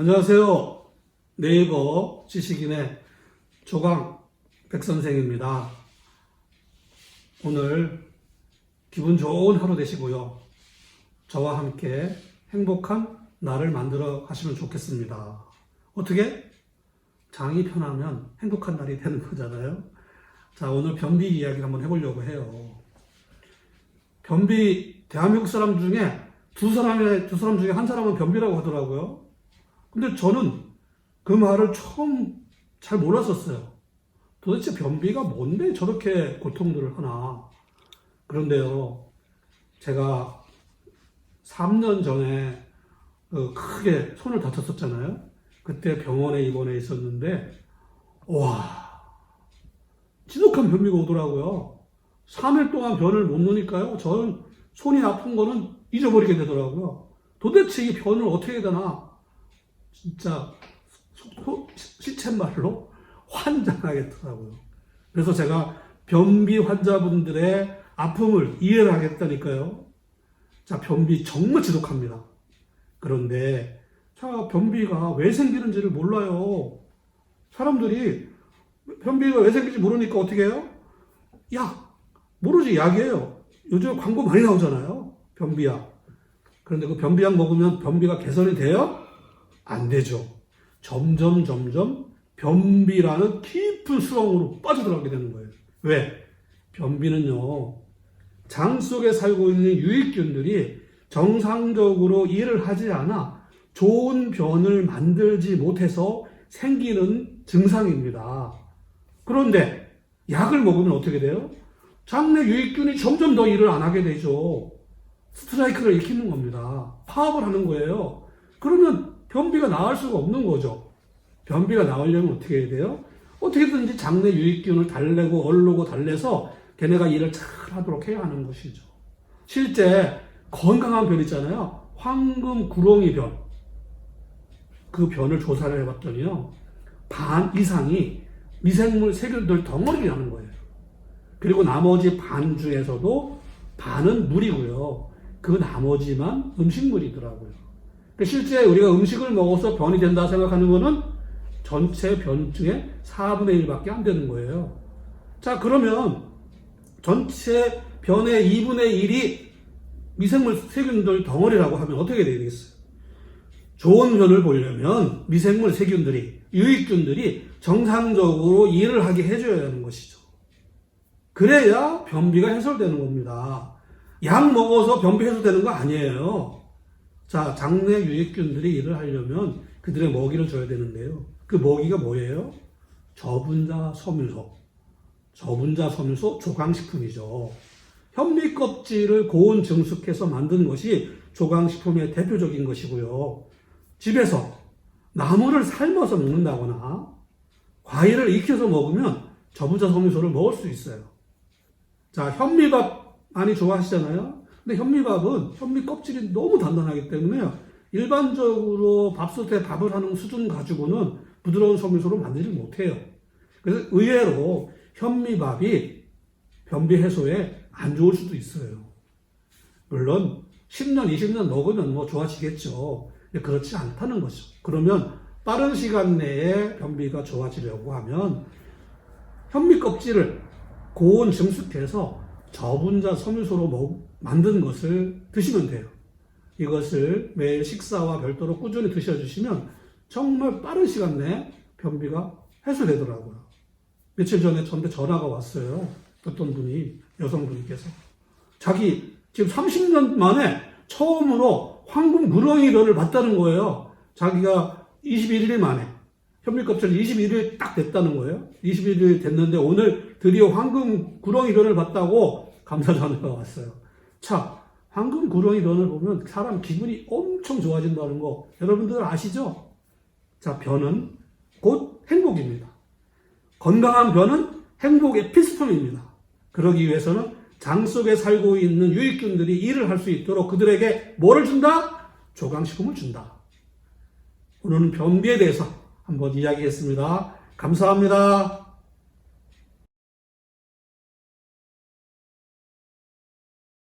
안녕하세요. 네이버 지식인의 조강 백선생입니다. 오늘 기분 좋은 하루 되시고요. 저와 함께 행복한 날을 만들어 가시면 좋겠습니다. 어떻게? 장이 편하면 행복한 날이 되는 거잖아요. 자, 오늘 변비 이야기를 한번 해보려고 해요. 변비, 대한민국 사람 중에 두 사람의, 두 사람 중에 한 사람은 변비라고 하더라고요. 근데 저는 그 말을 처음 잘 몰랐었어요. 도대체 변비가 뭔데 저렇게 고통들을 하나. 그런데요, 제가 3년 전에 어, 크게 손을 다쳤었잖아요. 그때 병원에 입원해 있었는데, 와, 지독한 변비가 오더라고요. 3일 동안 변을 못 놓으니까요. 저는 손이 아픈 거는 잊어버리게 되더라고요. 도대체 이 변을 어떻게 해야 되나. 진짜 소- 시쳇말로 환장하겠더라고요. 그래서 제가 변비 환자분들의 아픔을 이해를 하겠다니까요. 자, 변비 정말 지독합니다. 그런데 자, 변비가 왜 생기는지를 몰라요. 사람들이 변비가 왜 생기는지 모르니까 어떻게 해요? 약. 모르지, 약이에요. 요즘 광고 많이 나오잖아요. 변비약. 그런데 그 변비약 먹으면 변비가 개선이 돼요? 안 되죠. 점점 점점 변비라는 깊은 수렁으로 빠져들어가게 되는 거예요. 왜? 변비는요. 장 속에 살고 있는 유익균들이 정상적으로 일을 하지 않아 좋은 변을 만들지 못해서 생기는 증상입니다. 그런데 약을 먹으면 어떻게 돼요? 장내 유익균이 점점 더 일을 안 하게 되죠. 스트라이크를 익히는 겁니다. 파업을 하는 거예요. 그러면 변비가 나을 수가 없는 거죠. 변비가 나으려면 어떻게 해야 돼요? 어떻게든지 장내 유익균을 달래고 얼르고 달래서 걔네가 일을 잘 하도록 해야 하는 것이죠. 실제 건강한 변 있잖아요. 황금 구렁이 변. 그 변을 조사를 해봤더니요. 반 이상이 미생물 세균들 덩어리라는 거예요. 그리고 나머지 반 중에서도 반은 물이고요. 그 나머지만 음식물이더라고요. 그러니까 실제 우리가 음식을 먹어서 변이 된다 생각하는 거는 전체 변 중에 4분의 1밖에 안 되는 거예요. 자, 그러면 전체 변의 2분의 1이 미생물 세균들 덩어리라고 하면 어떻게 되겠어요? 좋은 변을 보려면 미생물 세균들이, 유익균들이 정상적으로 일을 하게 해줘야 하는 것이죠. 그래야 변비가 해소되는 겁니다. 약 먹어서 변비 해소되는 거 아니에요. 자, 장내 유익균들이 일을 하려면 그들의 먹이를 줘야 되는데요. 그 먹이가 뭐예요? 저분자 섬유소. 저분자 섬유소 조강식품이죠. 현미 껍질을 고온 증숙해서 만든 것이 조강식품의 대표적인 것이고요. 집에서 나물을 삶아서 먹는다거나 과일을 익혀서 먹으면 저분자 섬유소를 먹을 수 있어요. 자, 현미밥 많이 좋아하시잖아요? 근데 현미밥은 현미 껍질이 너무 단단하기 때문에 일반적으로 밥솥에 밥을 하는 수준 가지고는 부드러운 섬유소로 만들지 못해요. 그래서 의외로 현미밥이 변비 해소에 안 좋을 수도 있어요. 물론 10년, 20년 먹으면 뭐 좋아지겠죠. 그렇지 않다는 거죠. 그러면 빠른 시간 내에 변비가 좋아지려고 하면 현미 껍질을 고온 증숙해서 저분자 섬유소로 먹- 만든 것을 드시면 돼요. 이것을 매일 식사와 별도로 꾸준히 드셔주시면 정말 빠른 시간 내에 변비가 해소되더라고요. 며칠 전에 저한테 전화가 왔어요. 어떤 분이, 여성분께서. 자기 지금 30년 만에 처음으로 황금 구렁이변을 봤다는 거예요. 자기가 21일 만에. 현미껍질 21일 딱 됐다는 거예요. 21일 됐는데 오늘 드디어 황금 구렁이변을 봤다고 감사 전화가 왔어요. 자, 황금 구렁이변을 보면 사람 기분이 엄청 좋아진다는 거 여러분들 아시죠? 자, 변은 곧 행복입니다. 건강한 변은 행복의 필수품입니다. 그러기 위해서는 장 속에 살고 있는 유익균들이 일을 할 수 있도록 그들에게 뭐를 준다? 조강식품을 준다. 오늘은 변비에 대해서 한번 이야기했습니다. 감사합니다.